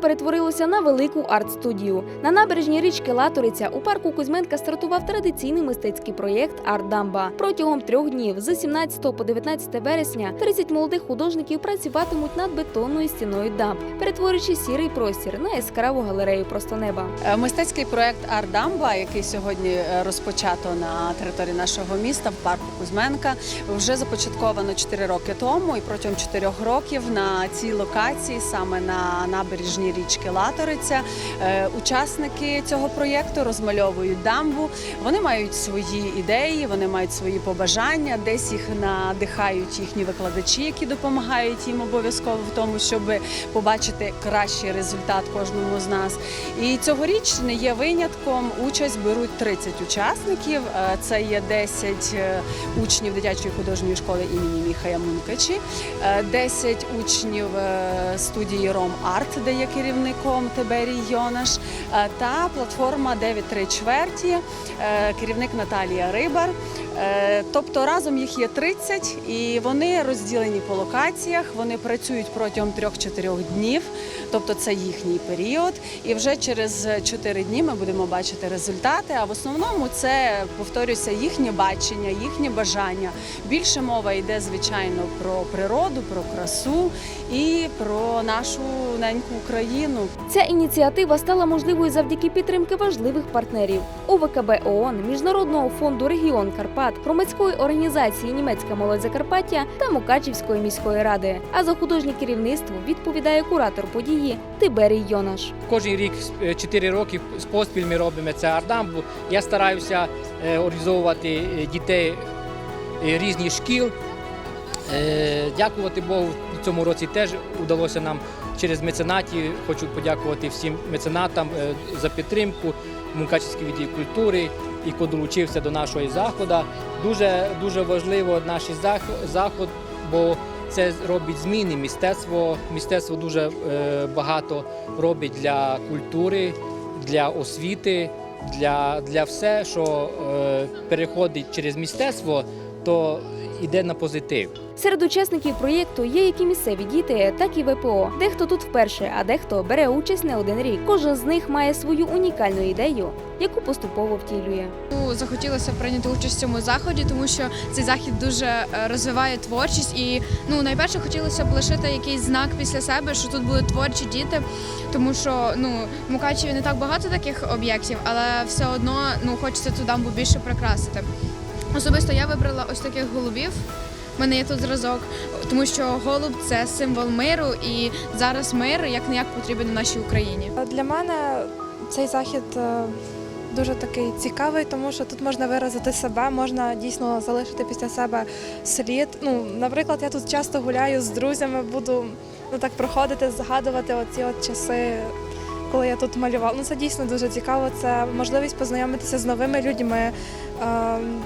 Перетворилося на велику арт-студію. На набережній річки Латориця у парку Кузьменка стартував традиційний мистецький проєкт Арт Дамба. Протягом трьох днів з 17 по 19 вересня 30 молодих художників працюватимуть над бетонною стіною дамб, перетворюючи сірий простір на яскраву галерею просто неба. Е, Мистецький проект Ардамба, який сьогодні е, розпочато на території нашого міста в парку Кузьменка, вже започатковано 4 роки тому, і протягом 4 років на цій локації, саме на набережній річки Латориця, е, учасники цього проєкту розмальовують дамбу. Вони мають свої ідеї, вони мають свої побажання, десь їх надихають їхні викладачі, які допомагають їм обов'язково в тому, щоб побачити кращий результат кожному з нас. І цьогоріч не є винятком. Участь беруть 30 учасників. Е, Це є 10 е, учнів дитячої художньої школи імені Міхая Мункачі, е, 10 учнів студії Ром Арт, де керівником Тиберій Йонаш, е, та платформа 9-3 чверті, е, керівник Наталія Рибар. Е, Тобто разом їх є 30 і вони розділені по локаціях. Вони працюють протягом 3-4 днів, тобто це їхній період. І вже через 4 дні ми будемо бачити результати. А в основному це повторюся їхнє бачення, їхнє бажання. Більше мова йде звичайно про природу, про красу і про нашу неньку Україну. Ця ініціатива стала можливою завдяки підтримки важливих партнерів ОВКБ ООН, Міжнародного фонду Регіон Карпат, громадської організації Німецька молодь Закарпаття та Мукачівської міської ради. А за художнє керівництво відповідає куратор події Тиберій Йонаш. Кожен рік, 4 роки з поспіль ми робимо це ардамбу. Я стараюся е, організовувати е, дітей е, різних шкіл. Е, Дякувати Богу, в цьому році теж вдалося нам через меценатів. Хочу подякувати всім меценатам е, за підтримку, Мукачівський відділ культури, і хто долучився до нашого заходу. Дуже дуже важливо наш заход, бо це робить зміни. Мистецтво, мистецтво дуже е, багато робить для культури, для освіти, для, для все, що е, переходить через мистецтво, то йде на позитив. Серед учасників проєкту є як і місцеві діти, так і ВПО. Дехто тут вперше, а дехто бере участь не один рік. Кожен з них має свою унікальну ідею, яку поступово втілює. Захотілося прийняти участь в цьому заході, тому що цей захід дуже е, розвиває творчість. І ну найперше хотілося б лишити якийсь знак після себе, що тут були творчі діти, тому що ну в Мукачеві не так багато таких об'єктів, але все одно ну хочеться ту дамбу більше прикрасити. Особисто я вибрала ось таких голубів. У мене є тут зразок, тому що голуб це символ миру, і зараз мир як не як потрібен нашій Україні. Для мене цей захід е, дуже такий цікавий, тому що тут можна виразити себе, можна дійсно залишити після себе слід. Ну, наприклад, я тут часто гуляю з друзями, буду ну, так проходити, згадувати оці от часи. Коли я тут малювала, ну це дійсно дуже цікаво. Це можливість познайомитися з новими людьми, ем,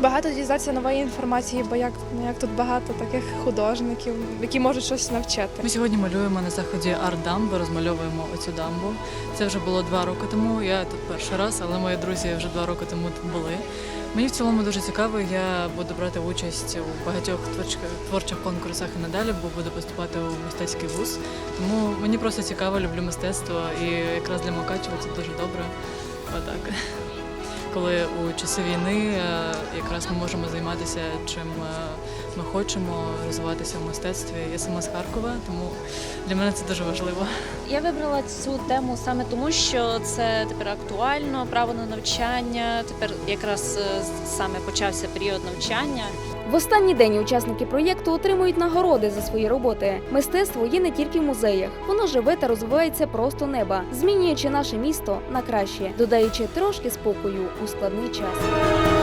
багато дізнатися нової інформації, бо як, ну, як тут багато таких художників, які можуть щось навчити. Ми сьогодні малюємо на заході арт-дамби, розмальовуємо оцю дамбу. Це вже було два роки тому. Я тут перший раз, але мої друзі вже два роки тому тут були. Мені в цілому дуже цікаво. Я буду брати участь у багатьох творчих, конкурсах і надалі, бо буду поступати у мистецький вуз. Тому мені просто цікаво, люблю мистецтво, і якраз для Мукачева це дуже добре. Отак. Коли у часи війни е, якраз ми можемо займатися чим е, ми хочемо, розвиватися в мистецтві. Я сама з Харкова, тому для мене це дуже важливо. Я вибрала цю тему саме тому, що це тепер актуально, право на навчання. Тепер якраз е, саме почався період навчання. В останній день учасники проєкту отримують нагороди за свої роботи. Мистецтво є не тільки в музеях, воно живе та розвивається просто неба, змінюючи наше місто на краще, додаючи трошки спокою у складний час.